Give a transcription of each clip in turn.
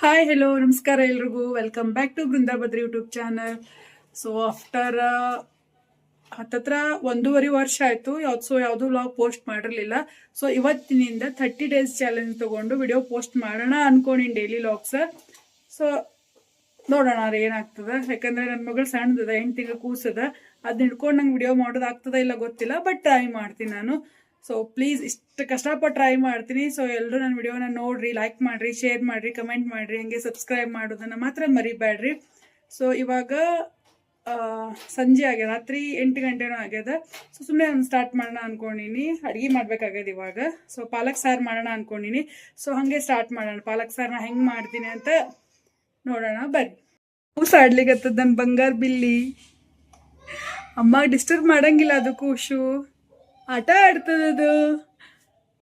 Hi hello ನಮಸ್ಕಾರ ಎಲ್ರಿಗೂ. Welcome back to Brindabadri YouTube channel so after ಹತ್ತತ್ರ ಒಂದೂವರೆ ವರ್ಷ ಆಯಿತು. ಯಾವ್ದು ಸೊ ಯಾವುದೂ ವ್ಲಾಗ್ ಪೋಸ್ಟ್ ಮಾಡಿರಲಿಲ್ಲ. ಸೊ ಇವತ್ತಿನಿಂದ ಥರ್ಟಿ ಡೇಸ್ ಚಾಲೆಂಜ್ ತೊಗೊಂಡು ವಿಡಿಯೋ ಪೋಸ್ಟ್ ಮಾಡೋಣ ಅನ್ಕೊಂಡಿನಿ ಡೈಲಿ ಲಾಗ್ಸ್ ಸೊ ನೋಡೋಣ ಅದು ಏನಾಗ್ತದೆ. ಯಾಕಂದರೆ ನನ್ನ ಮಗಳು ಸಣ್ಣದ ಎಂಟು ಕೂಸದ. ಅದನ್ನ ಹಿಡ್ಕೊಂಡು ನಂಗೆ ವಿಡಿಯೋ ಮಾಡೋದು ಆಗ್ತದ ಇಲ್ಲ ಗೊತ್ತಿಲ್ಲ ಬಟ್ ಟ್ರೈ ಮಾಡ್ತೀನಿ ನಾನು. ಸೊ ಪ್ಲೀಸ್ ಇಷ್ಟು ಕಷ್ಟಪಟ್ಟು ಟ್ರೈ ಮಾಡ್ತೀನಿ. ಸೊ ಎಲ್ಲರೂ ನನ್ನ ವಿಡಿಯೋನ ನೋಡ್ರಿ ಲೈಕ್ ಮಾಡ್ರಿ ಶೇರ್ ಮಾಡ್ರಿ ಕಮೆಂಟ್ ಮಾಡ್ರಿ, ಹಂಗೆ ಸಬ್ಸ್ಕ್ರೈಬ್ ಮಾಡೋದನ್ನು ಮಾತ್ರ ಮರಿಬೇಡ್ರಿ ಸೊ ಇವಾಗ ಸಂಜೆ ಆಗ್ಯದ, ರಾತ್ರಿ ಎಂಟು ಗಂಟೆನೂ ಆಗ್ಯದ. ಸೊ ಸುಮ್ಮನೆ ಒಂದು ಸ್ಟಾರ್ಟ್ ಮಾಡೋಣ ಅನ್ಕೊಂಡಿನಿ. ಅಡುಗೆ ಮಾಡ್ಬೇಕಾಗ್ಯದ ಇವಾಗ. ಸೊ ಪಾಲಕ್ ಸಾರು ಮಾಡೋಣ ಅನ್ಕೊಂಡಿನಿ. ಸೊ ಹಾಗೆ ಸ್ಟಾರ್ಟ್ ಮಾಡೋಣ. ಪಾಲಕ್ ಸಾರನ್ನ ಹೆಂಗೆ ಮಾಡ್ತೀನಿ ಅಂತ ನೋಡೋಣ, ಬರ್ರಿ. ಕೂಸು ಆಡ್ಲಿಕ್ಕತ್ತದ ನನ್ನ ಬಂಗಾರ ಬಿಲ್ಲಿ. ಅಮ್ಮ ಡಿಸ್ಟರ್ಬ್ ಮಾಡಂಗಿಲ್ಲ ಅದು ಕೂಸು. ಆಟ ಆಡ್ತದದು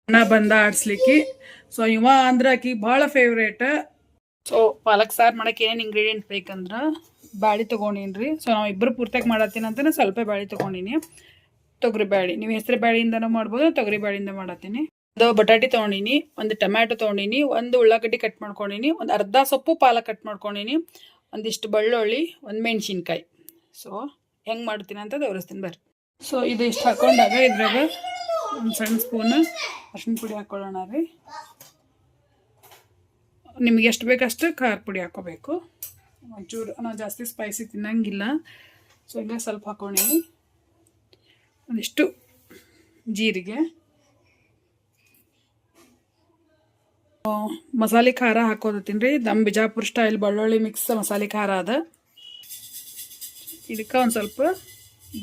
ಅಣ್ಣ ಬಂದ ಆಡ್ಸ್ಲಿಕ್ಕೆ. ಸೊ ಇವ ಅಂದ್ರ ಆಕಿ ಭಾಳ ಫೇವ್ರೇಟ್ ಸೊ ಪಾಲಕ್ ಸಾರು ಮಾಡಕ್ಕೆ ಏನೇನು ಇಂಗ್ರೀಡಿಯಂಟ್ ಬೇಕಂದ್ರ ಬ್ಯಾಳಿ ತೊಗೊಂಡೀನಿ ಸೊ ನಾವು ಇಬ್ಬರು ಪೂರ್ತಿಯಾಗಿ ಮಾಡತ್ತೀನಿ ಅಂತ ಸ್ವಲ್ಪ ಬ್ಯಾಳಿ ತಗೊಂಡಿನಿ. ತೊಗರಿ ಬ್ಯಾಳಿ, ನೀವು ಹೆಸರು ಬ್ಯಾಳಿಯಿಂದನೂ ಮಾಡ್ಬೋದು, ತೊಗರಿ ಬ್ಯಾಳಿಯಿಂದ ಮಾಡತ್ತೀನಿ. ಒಂದು ಬಟಾಟಿ ತೊಗೊಂಡಿನಿ, ಒಂದು ಟೊಮ್ಯಾಟೊ ತೊಗೊಂಡಿನಿ, ಒಂದು ಉಳ್ಳಾಗಡ್ಡಿ ಕಟ್ ಮಾಡ್ಕೊಂಡಿನಿ, ಒಂದು ಅರ್ಧ ಸೊಪ್ಪು ಪಾಲಕ್ ಕಟ್ ಮಾಡ್ಕೊಂಡಿನಿ, ಒಂದಿಷ್ಟು ಬೆಳ್ಳುಳ್ಳಿ, ಒಂದು ಮೆಣಸಿನ್ಕಾಯಿ. ಸೊ ಹೆಂಗೆ ಮಾಡ್ತೀನಿ ಅಂತ ತೋರಿಸ್ತೀನಿ ಬರ್ರಿ. ಸೊ ಇದು ಇಷ್ಟು ಹಾಕೊಂಡಾಗ ಇದ್ರಾಗ ಒಂದು ಸಣ್ಣ ಸ್ಪೂನ್ ಅರ್ಶಿನ ಪುಡಿ ಹಾಕೊಳ್ಳೋಣ ರೀ. ನಿಮ್ಗೆ ಎಷ್ಟು ಬೇಕಷ್ಟು ಖಾರ ಪುಡಿ ಹಾಕೋಬೇಕು. ಒಂಚೂರು, ನಾವು ಜಾಸ್ತಿ ಸ್ಪೈಸಿ ತಿನ್ನಂಗಿಲ್ಲ. ಸೊ ಇಲ್ಲ ಸ್ವಲ್ಪ ಹಾಕೊಂಡಿನಿ ಒಂದಿಷ್ಟು ಜೀರಿಗೆ. ಮಸಾಲೆ ಖಾರ ಹಾಕೋದತ್ತೀನಿ ರೀ. ದಮ್ ಬಿಜಾಪುರ ಸ್ಟೈಲ್ ಬೆಳ್ಳುಳ್ಳಿ ಮಿಕ್ಸ್ ಮಸಾಲೆ ಖಾರ ಅದ. ಇದಕ್ಕೆ ಒಂದು ಸ್ವಲ್ಪ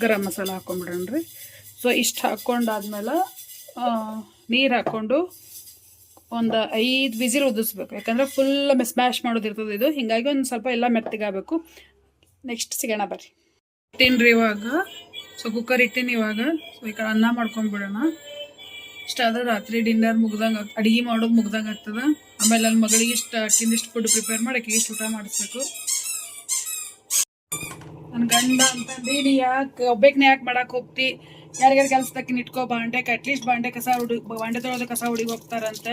ಗರಂ ಮಸಾಲ ಹಾಕೊಂಡ್ಬಿಡೋಣ ರೀ ಸೊ ಇಷ್ಟು ಹಾಕ್ಕೊಂಡಾದ್ಮೇಲೆ ನೀರು ಹಾಕ್ಕೊಂಡು ಒಂದು ಐದು ವಿಸಿಲ್ ಉದಿಸ್ಬೇಕು. ಯಾಕಂದ್ರೆ ಫುಲ್ ಸ್ಮ್ಯಾಶ್ ಮಾಡೋದಿರ್ತದೆ ಇದು. ಹೀಗಾಗಿ ಒಂದು ಸ್ವಲ್ಪ ಎಲ್ಲ ಮೆತ್ತಗಾಗಬೇಕು. ನೆಕ್ಸ್ಟ್ ಸಿಗೋಣ ಬರ್ರಿ. ಇಟ್ಟಿನಿ ರೀ ಇವಾಗ. ಸೊ ಕುಕ್ಕರ್ ಇಟ್ಟಿನಿ ಇವಾಗ. ಸೊ ಈ ಕಡೆ ಅನ್ನ ಮಾಡ್ಕೊಂಡ್ಬಿಡೋಣ ಇಷ್ಟಾದ್ರೆ ರಾತ್ರಿ ಡಿನ್ನರ್ ಮುಗ್ದಂಗೆ ಅಡುಗೆ ಮಾಡೋದು ಮುಗ್ದಂಗೆ ಆಗ್ತದೆ. ಆಮೇಲೆ ನನ್ನ ಮಗಳಿಗೆ ಇಷ್ಟ ಅಕ್ಕಿಂದಿಷ್ಟು ಫುಡ್ ಪ್ರಿಪೇರ್ ಮಾಡಿ ಅಕ್ಕಿಗೆ ಇಷ್ಟು ಊಟ ಮಾಡಿಸ್ಬೇಕು. ನನ್ನ ಗಂಡ ಅಂತ ನೀ ಯಾಕೆ, ಒಬ್ಬೇಕ್ನೆ ಯಾಕೆ ಮಾಡಕ್ಕೆ ಹೋಗ್ತಿ? ಯಾರ್ಯಾರು ಕೆಲಸ ತಕ್ಕಿನ ಇಟ್ಕೋ ಬಾಂಡೆಗೆ ಅಟ್ಲೀಸ್ಟ್ ಬಾಂಡೆ ಕಸ ಹುಡುಗ ಬಾಂಡೆ ತೊಳೆದ ಕಸ ಹುಡುಗಿ ಹೋಗ್ತಾರಂತ.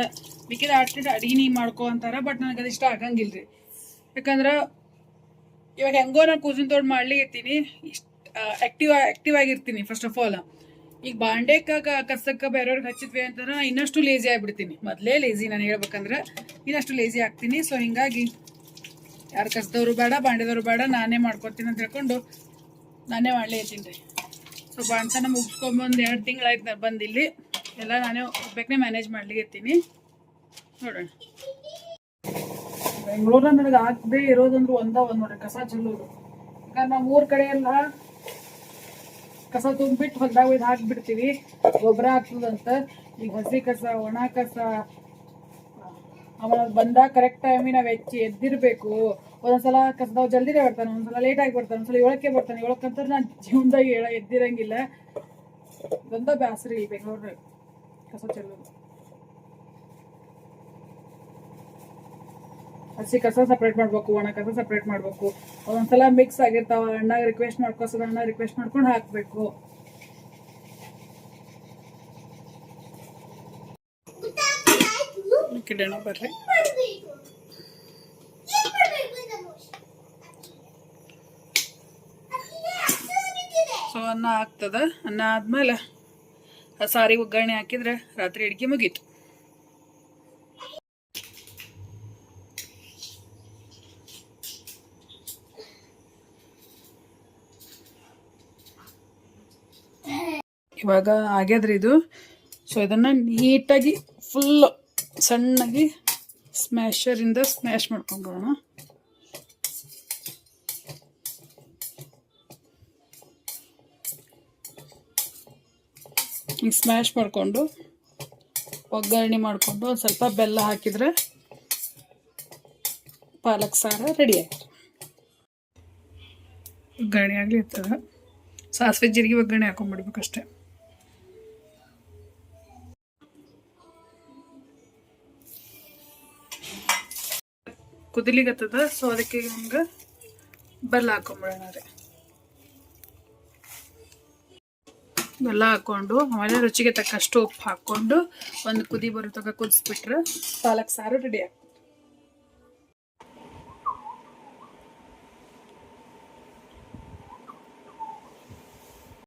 ಮಿಕ್ಕಿದ ಅಟ್ಲೀಸ್ಟ್ ಅಡಿಗೆ ನೀ ಮಾಡ್ಕೋ ಅಂತಾರೆ ಬಟ್ ನನಗೆ ಅದು ಇಷ್ಟ ಆಗಂಗಿಲ್ಲ ರೀ ಯಾಕಂದ್ರೆ ಇವಾಗ ಹೆಂಗೋ ನಾನು ಕೂಸಿನ ತೋಡ್ ಮಾಡ್ಲಿಕತ್ತೀನಿ ಇಷ್ಟು ಆ್ಯಕ್ಟಿವ್ ಆ್ಯಕ್ಟಿವ್ ಆಗಿರ್ತೀನಿ ಫಸ್ಟ್ ಆಫ್ ಆಲ್ ಈಗ ಬಾಂಡೆಕ ಕಸಕ್ಕೆ ಬೇರೆಯವ್ರಿಗೆ ಹಚ್ಚಿದ್ವಿ ಅಂತಂದ್ರೆ ಇನ್ನಷ್ಟು ಲೇಜಿ ಆಗಿಬಿಡ್ತೀನಿ. ಮೊದಲೇ ಲೇಜಿ ನಾನು ಹೇಳ್ಬೇಕಂದ್ರೆ, ಇನ್ನಷ್ಟು ಲೇಜಿ ಆಗ್ತೀನಿ. ಸೊ ಹಿಂಗಾಗಿ ಯಾರು ಕಸದವರು ಬೇಡ, ಬಾಂಡೆದವರು ಬೇಡ, ನಾನೇ ಮಾಡ್ಕೊತೀನಿ ಅಂತ ಹೇಳ್ಕೊಂಡು ನಾನೇ ಮಾಡ್ಲಿಕತ್ತೀನಿ ರೀ. ಸೊ ಬಾಣಸನ ಮುಗಿಸ್ಕೊಂಬಂದು ಎರಡು ತಿಂಗಳಾಯ್ತು ನಾನು ಬಂದಿಲ್ಲಿ ಎಲ್ಲ ನಾನೇ ಒಬ್ಬನೇ ಮ್ಯಾನೇಜ್ ಮಾಡ್ಲಿಕತ್ತೀನಿ. ನೋಡೋಣ. ಬೆಂಗಳೂರ ನನಗೆ ಆಗದೆ ಇರೋದಂದ್ರೆ ಒಂದ ಒಂದು ನೋಡ್ರಿ, ಕಸ ಚೆಲ್ಲೋದು. ಯಾಕಂದ್ರೆ ನಾವು ಊರ ಕಡೆ ಎಲ್ಲ ಕಸ ತುಂಬಿಟ್ಟು ಹೊಲ್ದಾಗ ಒಯ್ದು ಹಾಕ್ಬಿಡ್ತೀವಿ. ಗೊಬ್ಬರ ಹಾಕ್ತದಂತ ಈಗ ಹಸಿ ಕಸ, ಒಣ ಕಸ ಬಂದ ಬಂದಾಗ ಕರೆಕ್ಟ್ ಟೈಮಿಗೆ ನಾವು ಹೆಚ್ಚಿ ಎದ್ದಿರ್ಬೇಕು. ಒಂದೊಂದ್ಸಲ ಕಸದವ್ ಜಲ್ದಿನೇ ಬರ್ತಾನೆ, ಒಂದ್ಸಲ ಲೇಟ್ ಆಗಿ ಬರ್ತಾನೆ, ಒಂದ್ಸಲ ಏಳಕ್ಕೆ ಬರ್ತಾನೆ ಏಳಕ್ಕಂತ ನಾನು ಜೀವನದಾಗ ಹೇಳ, ಎದ್ದಿರಂಗಿಲ್ಲ. ಇದೊಂದ ಬ್ಯಾಸ್ರಿ ಬೆಂಗಳೂರು ಕಸ ಚೆಲ್ಲೋದು ಹಸಿ ಕಸ ಸಪ್ರೇಟ್ ಮಾಡ್ಬೇಕು, ಒಣ ಕಸ ಸಪ್ರೇಟ್ ಮಾಡ್ಬೇಕು. ಒಂದೊಂದ್ಸಲ ಮಿಕ್ಸ್ ಆಗಿರ್ತಾವ ಅಣ್ಣ ರಿಕ್ವೆಸ್ಟ್ ಮಾಡ್ಕೋಸದ ಅಣ್ಣ ರಿಕ್ವೆಸ್ಟ್ ಮಾಡ್ಕೊಂಡು ಹಾಕ್ಬೇಕು. ಕಿಡೋಣ ಬರ್ರಿ. ಸೊ ಅನ್ನ ಆಗ್ತದ? ಅನ್ನ ಆದ್ಮೇಲೆ ಆ ಸಾರಿ ಒಗ್ಗರಣೆ ಹಾಕಿದ್ರೆ ರಾತ್ರಿ ಅಡಿಗೆ ಮುಗೀತು. ಇವಾಗ ಆಗ್ಯಾದ್ರಿ ಇದು. ಸೊ ಇದನ್ನ ನೀಟಾಗಿ ಫುಲ್ ಸಣ್ಣಗೆ ಸ್ಮ್ಯಾಶರಿಂದ ಸ್ಮ್ಯಾಶ್ ಮಾಡ್ಕೊಂಡೋಣ ಹಿಂಗೆ ಸ್ಮ್ಯಾಶ್ ಮಾಡಿಕೊಂಡು ಒಗ್ಗರಣೆ ಮಾಡಿಕೊಂಡು ಒಂದು ಸ್ವಲ್ಪ ಬೆಲ್ಲ ಹಾಕಿದ್ರೆ ಪಾಲಕ್ ಸಾರ ರೆಡಿ ಆಯ್ತು ಒಗ್ಗರಣೆ ಆಗಲಿ ಇರ್ತದೆ. ಸಾಸಿವೆ ಜೀರಿಗೆ ಒಗ್ಗರಣೆ ಹಾಕೊಂಡ್ಬಿಡ್ಬೇಕಷ್ಟೆ. ಕುದಿಲಿಗತ್ತದ ಸೊ ಅದಕ್ಕೆ ಹಂಗೆ ಬೆಲ್ಲ ಹಾಕೊಂಬಿಡೋಣ ರೀ. ಬೆಲ್ಲ ಹಾಕ್ಕೊಂಡು ಆಮೇಲೆ ರುಚಿಗೆ ತಕ್ಕಷ್ಟು ಉಪ್ಪು ಹಾಕ್ಕೊಂಡು ಒಂದು ಕುದಿ ಬರೋ ತನಕ ಕುದಿಸ್ಬಿಟ್ರೆ ಪಾಲಕ್ ಸಾರು ರೆಡಿ ಆಗ್ತದೆ.